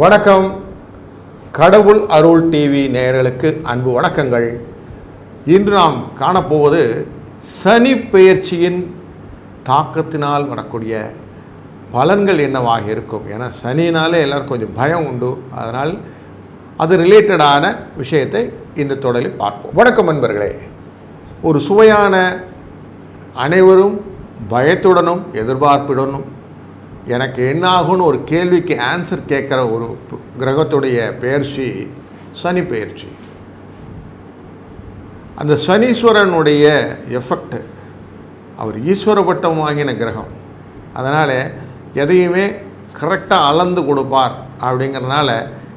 வணக்கம். கடவுள் அருள் டிவி நேயர்களுக்கு அன்பு வணக்கங்கள். இன்று நாம் காணப்போவது சனி பெயர்ச்சியின் தாக்கத்தினால் வரக்கூடிய பலன்கள் என்னவாக இருக்கும்? ஏன்னா சனினாலே எல்லோரும் கொஞ்சம் பயம் உண்டு. அதனால் அது ரிலேட்டடான விஷயத்தை இந்த தொடரில் பார்ப்போம். வணக்கம் நண்பர்களே. ஒரு சுவையான அனைவரும் பயத்துடனும் எதிர்பார்ப்புடனும் எனக்கு என்னாகும்னு ஒரு கேள்விக்கு ஆன்சர் கேட்குற ஒரு கிரகத்துடைய பெயர்ச்சி சனி பயிற்சி அந்த சனீஸ்வரனுடைய எஃபெக்ட் அவர் ஈஸ்வர பட்டம் வாங்கின கிரகம். அதனால் எதையுமே கரெக்டாக அளந்து கொடுப்பார் அப்படிங்கிறனால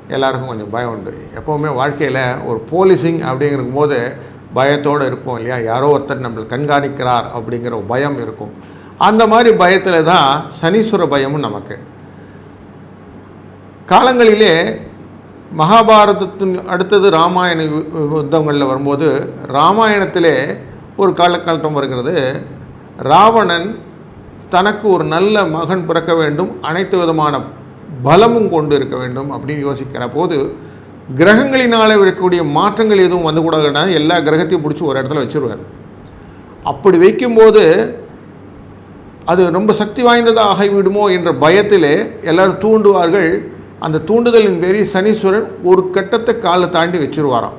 எல்லாருக்கும் கொஞ்சம் பயம் உண்டு. எப்போவுமே வாழ்க்கையில் ஒரு போலீசிங் அப்படிங்கிற போது பயத்தோடு இருப்போம் இல்லையா? யாரோ ஒருத்தர் நம்மளை கண்காணிக்கிறார் அப்படிங்கிற ஒரு பயம் இருக்கும். அந்த மாதிரி பயத்தில் தான் சனீஸ்வர பயமும் நமக்கு. காலங்களிலே மகாபாரதத்தின் அடுத்தது ராமாயண யு- யுத்தங்களில் வரும்போது ராமாயணத்திலே ஒரு காலகட்டம் வருகிறது. ராவணன் தனக்கு ஒரு நல்ல மகன் பிறக்க வேண்டும் அனைத்து விதமான பலமும் கொண்டு இருக்க வேண்டும் அப்படின்னு யோசிக்கிற போது கிரகங்களினால் இருக்கக்கூடிய மாற்றங்கள் எதுவும் வந்து கூடாதுன்னா எல்லா கிரகத்தையும் பிடிச்சி ஒரு இடத்துல வச்சுருவார். அப்படி வைக்கும்போது அது ரொம்ப சக்தி வாய்ந்ததாக ஆகிவிடுமோ என்ற பயத்திலே எல்லாரும் தூண்டுவார்கள். அந்த தூண்டுதலின் பேரி சனீஸ்வரன் ஒரு கட்டத்தை காலை தாண்டி வச்சிருவாராம்.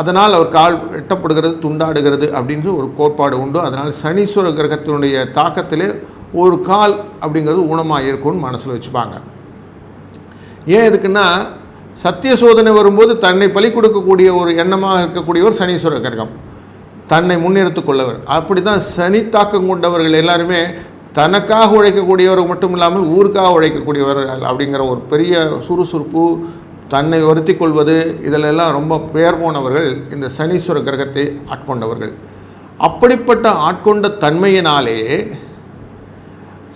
அதனால் அவர் கால் வெட்டப்படுகிறது துண்டாடுகிறது அப்படின்னு ஒரு கோட்பாடு உண்டு. அதனால் சனீஸ்வர கிரகத்தினுடைய தாக்கத்திலே ஒரு கால் அப்படிங்கிறது ஊனமாக இருக்கும்னு மனசில் வச்சுப்பாங்க. ஏன் எதுக்குன்னா சத்திய சோதனை வரும்போது தன்னை பலி கொடுக்கக்கூடிய ஒரு எண்ணமாக இருக்கக்கூடியவர் சனீஸ்வர கிரகம். தன்னை முன்னிறுத்து கொள்ளவர். அப்படி தான் சனி தாக்கம் கொண்டவர்கள் எல்லாருமே தனக்காக உழைக்கக்கூடியவர் மட்டும் இல்லாமல் ஊருக்காக உழைக்கக்கூடியவர்கள் அப்படிங்கிற ஒரு பெரிய சுறுசுறுப்பு தன்னை வருத்தி கொள்வது இதிலெல்லாம் ரொம்ப பெயர் போனவர்கள் இந்த சனீஸ்வர கிரகத்தை ஆட்கொண்டவர்கள். அப்படிப்பட்ட ஆட்கொண்ட தன்மையினாலே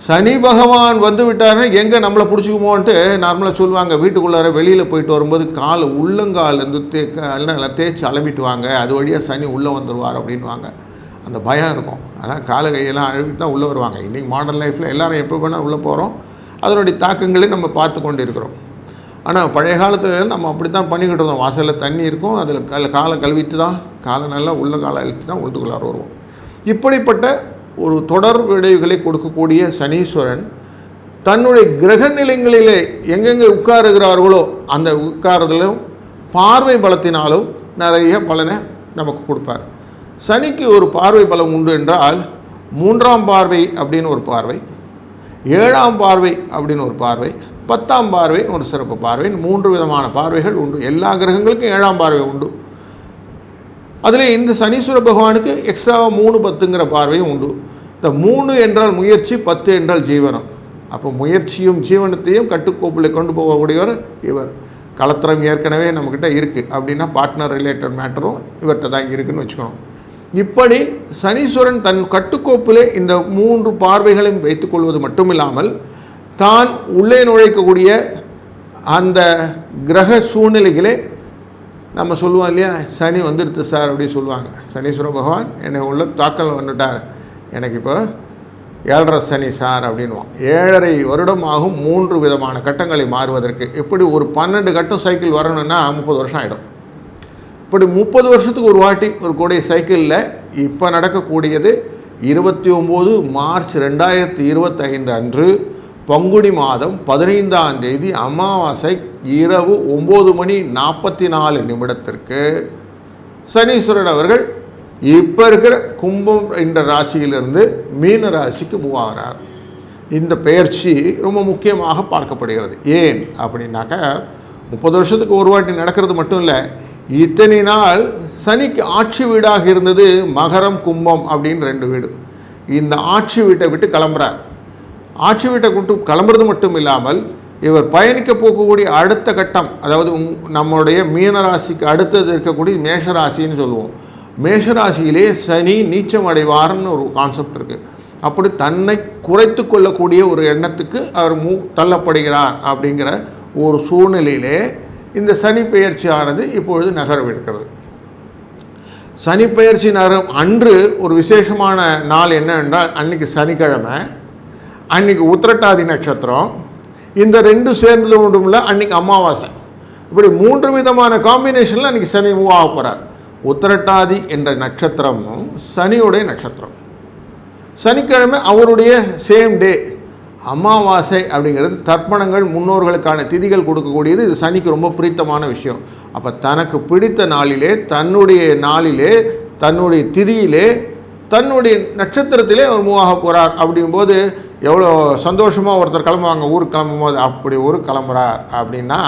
சனி பகவான் வந்து விட்டாருன்னா எங்கே நம்மளை பிடிச்சிக்குமோன்ட்டு நார்மலாக சொல்லுவாங்க. வீட்டுக்குள்ளார வெளியில் போயிட்டு வரும்போது கால் உள்ளங்காலேருந்து தே நல்லா தேய்ச்சி அலம்பிட்டு வாங்க. அது வழியாக சனி உள்ளே வந்துடுவார் அப்படின்வாங்க அந்த பயம் இருக்கும். ஆனால் காலை கையெல்லாம் அழுவிட்டு தான் உள்ளே வருவாங்க. இன்றைக்கி மாடர்ன் லைஃப்பில் எல்லோரும் எப்போ வேணால் உள்ளே போகிறோம் அதனுடைய தாக்கங்களை நம்ம பார்த்து கொண்டு இருக்கிறோம் ஆனால் பழைய காலத்தில் நம்ம அப்படி தான் பண்ணிக்கிட்டு இருந்தோம். வாசலில் தண்ணி இருக்கும். அதில் கல் காலை கழுவிட்டு தான் காலை நல்லா உள்ள காலை அழுத்து தான் உள்ளுக்குள்ளார வருவோம். இப்படிப்பட்ட ஒரு தொடர் விளைவுகளை கொடுக்கக்கூடிய சனீஸ்வரன் தன்னுடைய கிரக நிலைங்களிலே எங்கெங்கே உட்காருகிறார்களோ அந்த உட்காரதிலும் பார்வை பலத்தினாலும் நிறைய பலனை நமக்கு கொடுப்பார். சனிக்கு ஒரு பார்வை பலம் உண்டு என்றால் மூன்றாம் பார்வை அப்படின்னு ஒரு பார்வை ஏழாம் பார்வை அப்படின்னு ஒரு பார்வை பத்தாம் பார்வைன்னு ஒரு சிறப்பு பார்வை மூன்று விதமான பார்வைகள் உண்டு. எல்லா கிரகங்களுக்கும் ஏழாம் பார்வை உண்டு. அதில் இந்த சனீஸ்வர பகவானுக்கு எக்ஸ்ட்ராவாக மூணு பத்துங்கிற பார்வையும் உண்டு. இந்த மூணு என்றால் முயற்சி பத்து என்றால் ஜீவனம். அப்போ முயற்சியும் ஜீவனத்தையும் கட்டுக்கோப்பில் கொண்டு போகக்கூடியவர் இவர். கலத்திரம் ஏற்கனவே நம்மக்கிட்ட இருக்குது அப்படின்னா பார்ட்னர் ரிலேட்டட் மேட்டரும் இவர்கிட்ட தான் இருக்குன்னு வச்சுக்கணும். இப்படி சனீஸ்வரன் தன் கட்டுக்கோப்பிலே இந்த மூன்று பார்வைகளையும் வைத்துக்கொள்வது மட்டுமில்லாமல் தான் உள்ளே நுழைக்கக்கூடிய அந்த கிரக சூழ்நிலைகளே நம்ம சொல்லுவோம் இல்லையா? சனி வந்துடுது சார் அப்படின்னு சொல்லுவாங்க. சனீஸ்வர பகவான் என்னை உள்ள தாக்கல் வந்துட்டார். எனக்கு இப்போ ஏழரை சனி சார் அப்படின்வான் ஏழரை வருடம் ஆகும் மூன்று விதமான கட்டங்களை மாறுவதற்கு. இப்படி ஒரு பன்னெண்டு கட்டம் சைக்கிள் வரணும்னா முப்பது வருஷம் ஆகிடும் இப்படி முப்பது வருஷத்துக்கு ஒரு வாட்டி ஒரு கூடிய சைக்கிளில் இப்போ நடக்கக்கூடியது இருபத்தி ஒம்பது மார்ச் ரெண்டாயிரத்தி இருபத்தைந்து அன்று பங்குனி மாதம் பதினைந்தாம் தேதி அமாவாசை இரவு ஒம்பது மணி நாற்பத்தி நாலு நிமிடத்திற்கு சனீஸ்வரன் அவர்கள் இப்போ இருக்கிற கும்பம் என்ற ராசியிலிருந்து மீன ராசிக்கு மூவாகிறார் இந்த பெயர்ச்சி ரொம்ப முக்கியமாக பார்க்கப்படுகிறது. ஏன் அப்படின்னாக்க முப்பது வருஷத்துக்கு ஒரு வாட்டி நடக்கிறது மட்டும் இல்லை இத்தனை நாள் சனிக்கு ஆட்சி வீடாக இருந்தது மகரம் கும்பம் அப்படின்னு ரெண்டு வீடு. இந்த ஆட்சி வீட்டை விட்டு கிளம்புறார். ஆட்சி வீட்டை கூட்டு கிளம்புறது மட்டும் இல்லாமல் இவர் பயணிக்க போகக்கூடிய அடுத்த கட்டம் அதாவது உங்- நம்முடைய மீனராசிக்கு அடுத்தது இருக்கக்கூடிய மேஷராசின்னு சொல்லுவோம். மேஷராசியிலே சனி நீச்சம் அடைவார்னு ஒரு கான்செப்ட் இருக்குது அப்படி தன்னை குறைத்து கொள்ளக்கூடிய ஒரு எண்ணத்துக்கு அவர் மூ தள்ளப்படுகிறார் அப்படிங்கிற ஒரு சூழ்நிலையிலே இந்த சனி பெயர்ச்சியானது இப்பொழுது நகரவிருக்கிறது சனி பெயர்ச்சி நகரம் அன்று ஒரு விசேஷமான நாள் என்ன என்றால் அன்னைக்கு சனிக்கிழமை. அன்னைக்கு உத்திரட்டாதி நட்சத்திரம். இந்த ரெண்டும் சேர்ந்தது மட்டும்ல இல்லை அன்றைக்கி அமாவாசை. இப்படி மூன்று விதமான காம்பினேஷனில் அன்றைக்கி சனி மூவ் ஆக போகிறார் உத்திரட்டாதி என்ற நட்சத்திரமும் சனியுடைய நட்சத்திரம். சனிக்கிழமை அவருடைய சேம் டே அமாவாசை அப்படிங்கிறது தர்ப்பணங்கள் முன்னோர்களுக்கான திதிகள் கொடுக்கக்கூடியது. இது சனிக்கு ரொம்ப பிடித்தமான விஷயம். அப்போ தனக்கு பிடித்த நாளிலே தன்னுடைய நாளிலே தன்னுடைய திதியிலே தன்னுடைய நட்சத்திரத்திலே அவர் மூவாக போகிறார் அப்படிங்கும்போது எவ்வளோ சந்தோஷமாக ஒருத்தர் கிளம்புவாங்க ஊருக்கு கிளம்பும்போது அப்படி ஊருக்கு கிளம்புறார் அப்படின்னா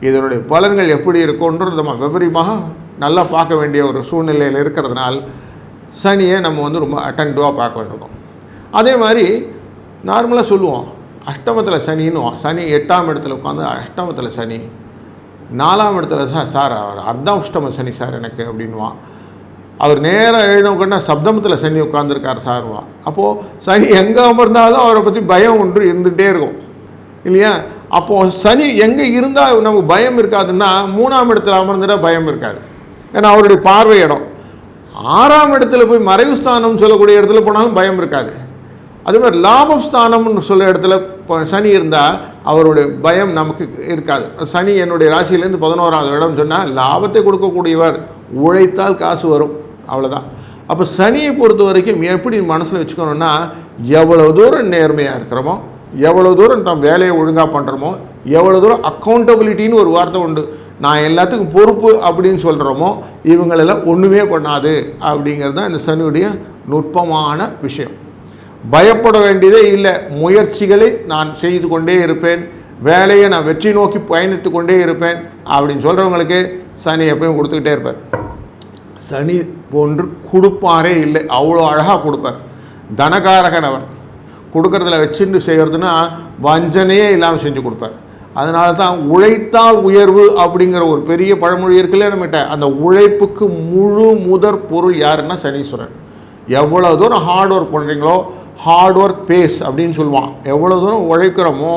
இதனுடைய பலன்கள் எப்படி இருக்கும்ன்றது நம்ம விபரீமாக நல்லா பார்க்க வேண்டிய ஒரு சூழ்நிலையில் இருக்கிறதுனால் சனியை நம்ம வந்து ரொம்ப அட்டன்டிவாக பார்க்க வேண்டியிருக்கோம். அதே மாதிரி நார்மலாக சொல்லுவோம் அஷ்டமத்தில் சனின்னு சனி எட்டாம் இடத்துல உட்காந்து அஷ்டமத்தில் சனி நாலாம் இடத்துல சார் சார் அவர் அர்த்தம் அஷ்டம சனி சார் எனக்கு அப்படின்வான் அவர் நேராக எழுதணும்னா சப்தமத்தில் சனி உட்காந்துருக்கார் சார்வா அப்போது சனி எங்கே அமர்ந்தாலும் அவரை பற்றி பயம் ஒன்று இருந்துகிட்டே இருக்கும். இல்லையா? அப்போது சனி எங்கே இருந்தால் நமக்கு பயம் இருக்காதுன்னா மூணாம் இடத்துல அமர்ந்துட்டா பயம் இருக்காது. ஏன்னா அவருடைய பார்வை இடம். ஆறாம் இடத்துல போய் மறைவு ஸ்தானம் சொல்லக்கூடிய இடத்துல போனாலும் பயம் இருக்காது. அதே மாதிரி லாபஸ்தானம்னு சொல்ல இடத்துல சனி இருந்தால் அவருடைய பயம் நமக்கு இருக்காது. சனி என்னுடைய ராசியிலேருந்து பதினோராவது இடம் சொன்னால் லாபத்தை கொடுக்கக்கூடியவர் உழைத்தால் காசு வரும். அவ்வளோதான் அப்போ சனியை பொறுத்த வரைக்கும் எப்படி மனசில் வச்சுக்கணும்னா எவ்வளோ தூரம் நேர்மையாக இருக்கிறோமோ எவ்வளோ தூரம் தம் வேலையை ஒழுங்காக பண்ணுறோமோ எவ்வளோ தூரம் அக்கௌண்டபிலிட்டின்னு ஒரு வார்த்தை உண்டு. நான் எல்லாத்துக்கும் பொறுப்பு அப்படின்னு சொல்கிறோமோ இவங்களெல்லாம் ஒன்றுமே பண்ணாது அப்படிங்கிறது தான் இந்த சனியுடைய நுட்பமான விஷயம். பயப்பட வேண்டியதே இல்லை. முயற்சிகளை நான் செய்து கொண்டே இருப்பேன். வேலையை நான் வெற்றி நோக்கி பயணித்து கொண்டே இருப்பேன் அப்படின்னு சொல்கிறவங்களுக்கு சனி எப்பயும் கொடுத்துக்கிட்டே இருப்பார். சனி போன்று கொடுப்பாரே இல்லை. அவ்வளோ அழகாக கொடுப்பார். தனகாரகன் அவர். கொடுக்கறதுல வச்சுட்டு செய்கிறதுனா வஞ்சனையே இல்லாமல் செஞ்சு கொடுப்பார். அதனால தான் உழைத்தால் உயர்வு அப்படிங்கிற ஒரு பெரிய பழமொழி இருக்குல்ல நம்மகிட்ட. அந்த உழைப்புக்கு முழு முதற் பொருள் யாருன்னா சனீஸ்வரன். எவ்வளோ தூரம் ஹார்ட் ஒர்க் பண்ணுறீங்களோ ஹார்ட் ஒர்க் பேஸ் அப்படின்னு சொல்லுவான். எவ்வளோ தூரம் உழைக்கிறோமோ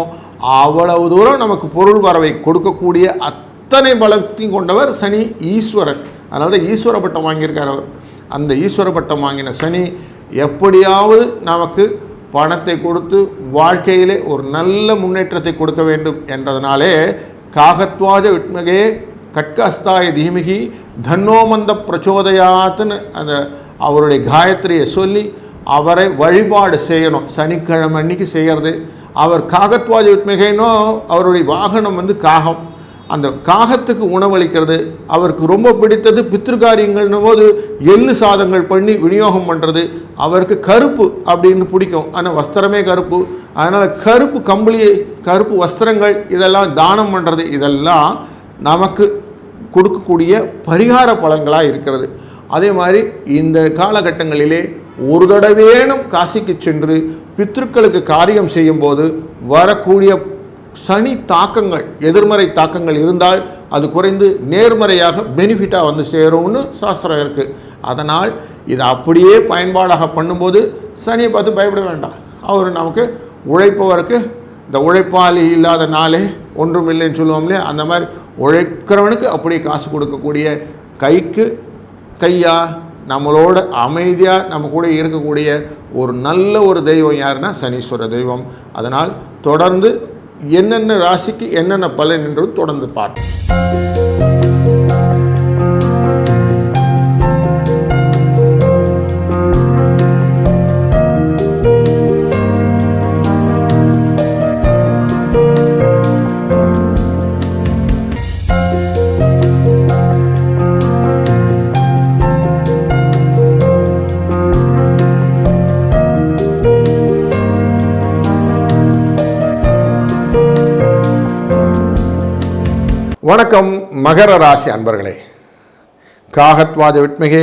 அவ்வளவு தூரம் நமக்கு பொருள் வரவை கொடுக்கக்கூடிய அத்தனை பலத்தையும் கொண்டவர் சனி ஈஸ்வரன். அதனால தான் ஈஸ்வர பட்டம் வாங்கியிருக்கார் அவர். அந்த ஈஸ்வர பட்டம் வாங்கின சனி எப்படியாவது நமக்கு பணத்தை கொடுத்து வாழ்க்கையிலே ஒரு நல்ல முன்னேற்றத்தை கொடுக்க வேண்டும் என்றதனாலே காகத்வாஜ விட்மகே கட்கஸ்தாய தீமிகி தன்னோமந்த பிரச்சோதயாத்துன்னு அந்த அவருடைய காயத்ரியை சொல்லி அவரை வழிபாடு செய்யணும். சனிக்கிழமை அன்னைக்கு செய்கிறது அவர் காகத்வாஜ விட்மிகைனோ அவருடைய வாகனம் வந்து காகம். அந்த காகத்துக்கு உணவளிக்கிறது அவருக்கு ரொம்ப பிடித்தது பித்திருக்காரியங்கள்னும் போது எள்ளு சாதங்கள் பண்ணி விநியோகம் பண்ணுறது அவருக்கு கருப்பு அப்படின்னு பிடிக்கும். ஆனால் வஸ்திரமே கருப்பு. அதனால் கருப்பு கம்பளி கருப்பு வஸ்திரங்கள் இதெல்லாம் தானம் பண்ணுறது இதெல்லாம் நமக்கு கொடுக்கக்கூடிய பரிகார பலன்களாக இருக்கிறது. அதே மாதிரி இந்த காலகட்டங்களிலே ஒரு தடவேனும் காசிக்கு சென்று பித்ருக்களுக்கு காரியம் செய்யும்போது வரக்கூடிய சனி தாக்கங்கள் எதிர்மறை தாக்கங்கள் இருந்தால் அது குறைந்து நேர்மறையாக பெனிஃபிட்டாக வந்து சேரும்னு சாஸ்திரம் இருக்குது அதனால் இதை அப்படியே பயன்பாடாக பண்ணும்போது சனியை பார்த்து பயப்பட வேண்டாம். அவர் நமக்கு உழைப்பவருக்கு இந்த உழைப்பாளி இல்லாத நாளே ஒன்றும் இல்லைன்னு சொல்லுவோம்லே அந்த மாதிரி உழைக்கிறவனுக்கு அப்படியே காசு கொடுக்கக்கூடிய கைக்கு கையா நம்மளோட அமைதியாக நம்ம கூட இருக்கக்கூடிய ஒரு நல்ல ஒரு தெய்வம் யாருன்னா சனீஸ்வர தெய்வம். அதனால் தொடர்ந்து என்னென்ன ராசிக்கு என்னென்ன பலன் என்றும் தொடர்ந்து பார்ப்போம். மகர ராசி அன்பர்களே காகத்வாஜ விட்மிகே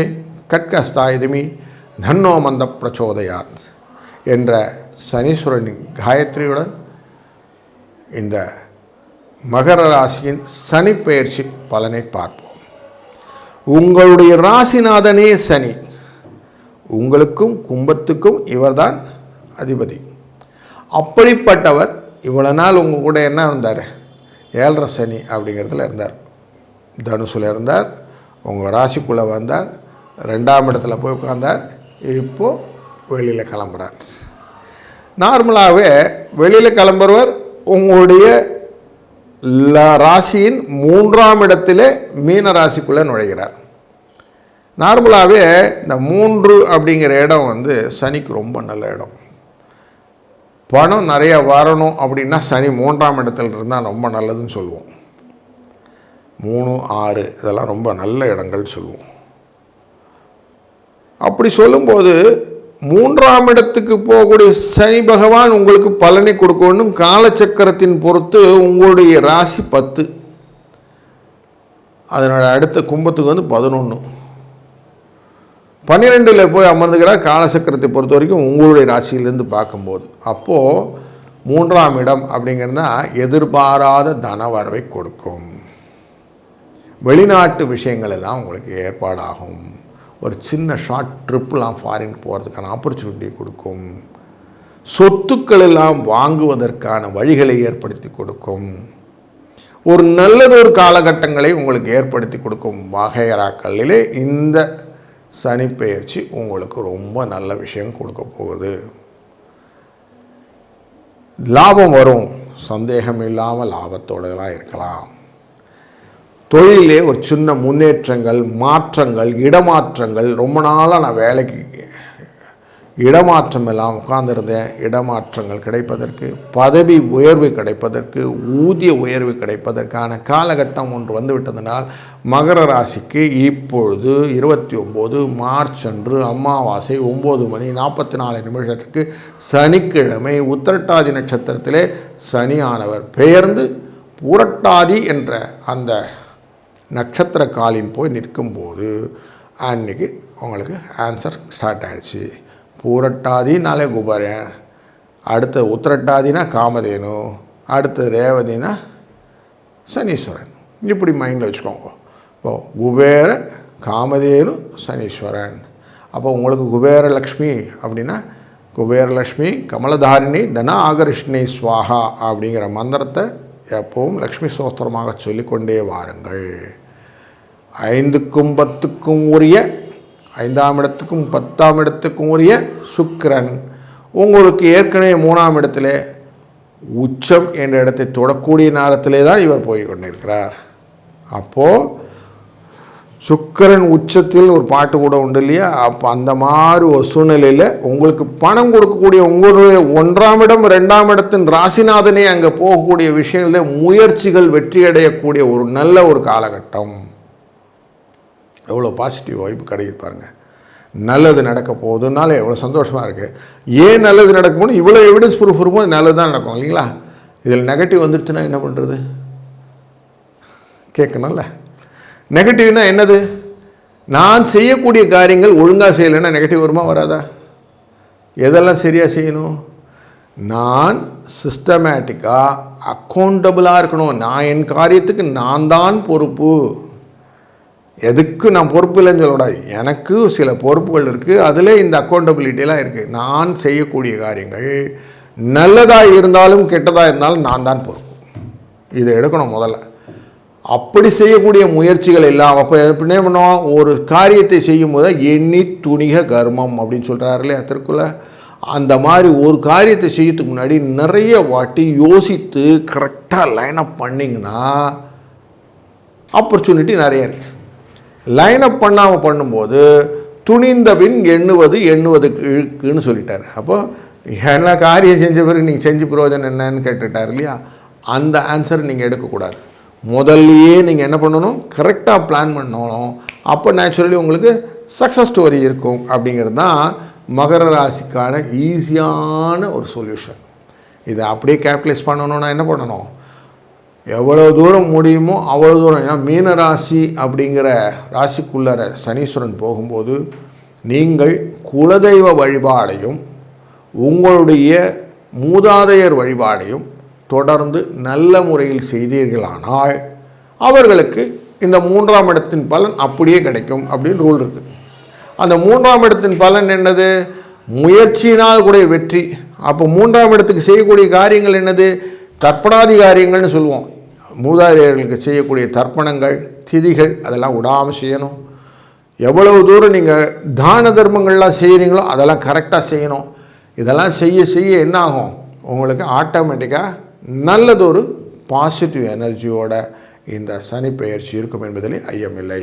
கட்கஸ்தாயுதுமி நன்னோ மந்த பிரச்சோதயாத் என்ற சனீஸ்வரனின் காயத்ரியுடன் இந்த மகர ராசியின் சனி பெயர்ச்சி பலனை பார்ப்போம். உங்களுடைய ராசிநாதனே சனி. உங்களுக்கும் கும்பத்துக்கும் இவர்தான் அதிபதி. அப்படிப்பட்டவர் இவ்வளோ நாள் உங்கள் கூட என்ன இருந்தார்? ஏழரை சனி அப்படிங்கிறதுல இருந்தார். தனுசில் இருந்தார் உங்கள் ராசிக்குள்ளே வந்தார் ரெண்டாம் இடத்துல போய் உட்காந்தார் இப்போது வெளியில் கிளம்புறார். நார்மலாகவே வெளியில் கிளம்புறவர் உங்களுடைய ல- ராசியின் மூன்றாம் இடத்திலே மீன ராசிக்குள்ளே நுழைகிறார். நார்மலாகவே இந்த மூன்று அப்படிங்கிற இடம் வந்து சனிக்கு ரொம்ப நல்ல இடம். பணம் நிறைய வரணும் அப்படின்னா சனி மூன்றாம் இடத்துல இருந்தால் ரொம்ப நல்லதுன்னு சொல்லுவோம். மூணு ஆறு இதெல்லாம் ரொம்ப நல்ல இடங்கள் சொல்லுவோம். அப்படி சொல்லும்போது மூன்றாம் இடத்துக்கு போகக்கூடிய சனி பகவான் உங்களுக்கு பலனை கொடுக்கணும் காலச்சக்கரத்தின் பொறுத்து உங்களுடைய ராசி பத்து. அதனோட அடுத்த கும்பத்துக்கு வந்து பதினொன்று பன்னிரெண்டில் போய் அமர்ந்துக்கிறார் காலசக்கரத்தை பொறுத்த வரைக்கும் உங்களுடைய ராசியிலேருந்து பார்க்கும்போது. அப்போது மூன்றாம் இடம் அப்படிங்கிறது எதிர்பாராத தனவரவை கொடுக்கும். வெளிநாட்டு விஷயங்கள் எல்லாம் உங்களுக்கு ஏற்பாடாகும். ஒரு சின்ன ஷார்ட் ட்ரிப்லாம் ஃபாரின் போகிறதுக்கான ஆப்பர்ச்சுனிட்டி கொடுக்கும். சொத்துக்கள் எல்லாம் வாங்குவதற்கான வழிகளை ஏற்படுத்தி கொடுக்கும். ஒரு நல்லதொரு காலகட்டங்களை உங்களுக்கு ஏற்படுத்தி கொடுக்கும் வகையராக்களிலே இந்த சனிப்பெயர்ச்சி உங்களுக்கு ரொம்ப நல்ல விஷயம் கொடுக்க போகுது. லாபம் வரும். சந்தேகம் இல்லாமல் லாபத்தோடலாம் இருக்கலாம். தொழிலே ஒரு சின்ன முன்னேற்றங்கள் மாற்றங்கள் இடமாற்றங்கள். ரொம்ப நாளாக நான் வேலைக்கு இடமாற்றம் எல்லாம் உட்கார்ந்துருந்தேன். இடமாற்றங்கள் கிடைப்பதற்கு பதவி உயர்வு கிடைப்பதற்கு ஊதிய உயர்வு கிடைப்பதற்கான காலகட்டம் ஒன்று வந்துவிட்டதனால் மகர ராசிக்கு இப்பொழுது இருபத்தி ஒம்பது மார்ச் அன்று அமாவாசை ஒம்பது மணி நாற்பத்தி நாலு நிமிஷத்துக்கு சனிக்கிழமை உத்திரட்டாதி நட்சத்திரத்திலே சனியானவர் பெயர்ந்து பூரட்டாதி என்ற அந்த நட்சத்திர காலின் போய் நிற்கும்போது அன்றைக்கி உங்களுக்கு ஆன்சர் ஸ்டார்ட் ஆகிடுச்சு பூரட்டாதினாலே குபரன் அடுத்து உத்திரட்டாதினா காமதேனு அடுத்து ரேவதினா சனீஸ்வரன். இப்படி மைண்டில் வச்சுக்கோங்க. இப்போ குபேர காமதேனு சனீஸ்வரன். அப்போ உங்களுக்கு குபேரலக்ஷ்மி அப்படின்னா குபேரலக்ஷ்மி கமலதாரிணி தன ஆகர்ஷ்ணி ஸ்வாஹா அப்படிங்கிற மந்திரத்தை எப்பவும் லக்ஷ்மி சோஸ்திரமாக சொல்லிக்கொண்டே வாருங்கள். ஐந்துக்கும் பத்துக்கும் உரிய ஐந்தாம் இடத்துக்கும் பத்தாம் இடத்துக்கும் உரிய சுக்கிரன். உங்களுக்கு ஏற்கனவே மூணாம் இடத்துல உச்சம் என்ற இடத்தை தொடக்கூடிய நேரத்திலே தான் இவர் போய் கொண்டிருக்கிறார். அப்போது சுக்கிரன் உச்சத்தில் ஒரு பாட்டு கூட உண்டு இல்லையா? அப்போ அந்த மாதிரி ஒரு சூழ்நிலையில் உங்களுக்கு பணம் கொடுக்கக்கூடிய உங்களுடைய ஒன்றாம் இடம் ரெண்டாம் இடத்தின் ராசிநாதனே அங்கே போகக்கூடிய விஷயங்களில் முயற்சிகள் வெற்றியடையக்கூடிய ஒரு நல்ல ஒரு காலகட்டம். எவ்வளோ பாசிட்டிவ் வைப்பு கிடைக்குது பாருங்கள் நல்லது நடக்க போகுதுனால எவ்வளோ சந்தோஷமாக இருக்குது ஏன் நல்லது நடக்கும்னு இவ்வளோ எவிடன்ஸ் ப்ரூஃப் இருக்கும்போது நல்லது தான் நடக்கும் இல்லைங்களா? இதில் நெகட்டிவ் வந்துடுச்சுன்னா என்ன பண்ணுறது கேட்கணும்ல. நெகட்டிவ்னா என்னது? நான் செய்யக்கூடிய காரியங்கள் ஒழுங்காக செய்யலைன்னா நெகட்டிவ் வருமா வராதா? எதெல்லாம் சரியாக செய்யணும்? நான் சிஸ்டமேட்டிக்காக அக்கௌண்டபுளாக இருக்கணும். நான் என் காரியத்துக்கு நான் தான் பொறுப்பு. எதுக்கு நான் பொறுப்பு இல்லைன்னு சொல்லக்கூடாது. எனக்கு சில பொறுப்புகள் இருக்குது அதில் இந்த அக்கௌண்டபிலிட்டிலாம் இருக்குது நான் செய்யக்கூடிய காரியங்கள் நல்லதாக இருந்தாலும் கெட்டதாக இருந்தாலும் நான் தான் பொறுப்பு. இதை எடுக்கணும் முதல்ல. அப்படி செய்யக்கூடிய முயற்சிகள் எல்லாம் அப்போ என்ன பண்ணுவோம்? ஒரு காரியத்தை செய்யும் போது எண்ணி துணிக கர்மம் அப்படின்னு சொல்கிறாரு இல்லையா திருக்குள்ள அந்த மாதிரி ஒரு காரியத்தை செய்யறதுக்கு முன்னாடி நிறைய வாட்டி யோசித்து கரெக்டாக லைன் அப் பண்ணிங்கன்னா ஆப்பர்ச்சுனிட்டி நிறைய இருக்குது லைன் அப் பண்ணாமல் பண்ணும்போது துணிந்தபின் எண்ணுவது எண்ணுவதுக்கு இழுக்குன்னு சொல்லிட்டார். அப்போது என்ன காரியம் செஞ்ச பிறகு நீங்கள் செஞ்சு பிரயோஜனம் என்னன்னு கேட்டுட்டார் இல்லையா? அந்த ஆன்சர் நீங்கள் எடுக்கக்கூடாது. முதல்லையே நீங்கள் என்ன பண்ணணும்? கரெக்டாக பிளான் பண்ணணும். அப்போ நேச்சுரலி உங்களுக்கு சக்ஸஸ் ஸ்டோரி இருக்கும் அப்படிங்கிறது தான் மகர ராசிக்கான ஈஸியான ஒரு சொல்யூஷன் இதை அப்படியே கேபிட்டலைஸ் பண்ணணும்னா என்ன பண்ணணும்? எவ்வளோ தூரம் முடியுமோ அவ்வளோ தூரம். ஏன்னா மீன ராசி அப்படிங்கிற ராசிக்குள்ளார சனீஸ்வரன் போகும்போது நீங்கள் குலதெய்வ வழிபாடையும் உங்களுடைய மூதாதையர் வழிபாடையும் தொடர்ந்து நல்ல முறையில் செய்தீர்களானால் அவர்களுக்கு இந்த மூன்றாம் இடத்தின் பலன் அப்படியே கிடைக்கும் அப்படின்னு ரூல் இருக்குது அந்த மூன்றாம் இடத்தின் பலன் என்னது? முயற்சியினால் கூடிய வெற்றி. அப்போ மூன்றாம் இடத்துக்கு செய்யக்கூடிய காரியங்கள் என்னது? தற்படாதி காரியங்கள்னு சொல்லுவோம். மூதாதையர்களுக்கு செய்யக்கூடிய தர்ப்பணங்கள் திதிகள் அதெல்லாம் விடாமல் செய்யணும். எவ்வளவு தூரம் நீங்கள் தான தர்மங்கள்லாம் செய்கிறீங்களோ அதெல்லாம் கரெக்டாக செய்யணும். இதெல்லாம் செய்ய செய்ய என்ன ஆகும்? உங்களுக்கு ஆட்டோமேட்டிக்காக நல்லதொரு பாசிட்டிவ் எனர்ஜியோட இந்த சனி பெயர்ச்சி இருக்கும் என்பதிலே ஐயமில்லை.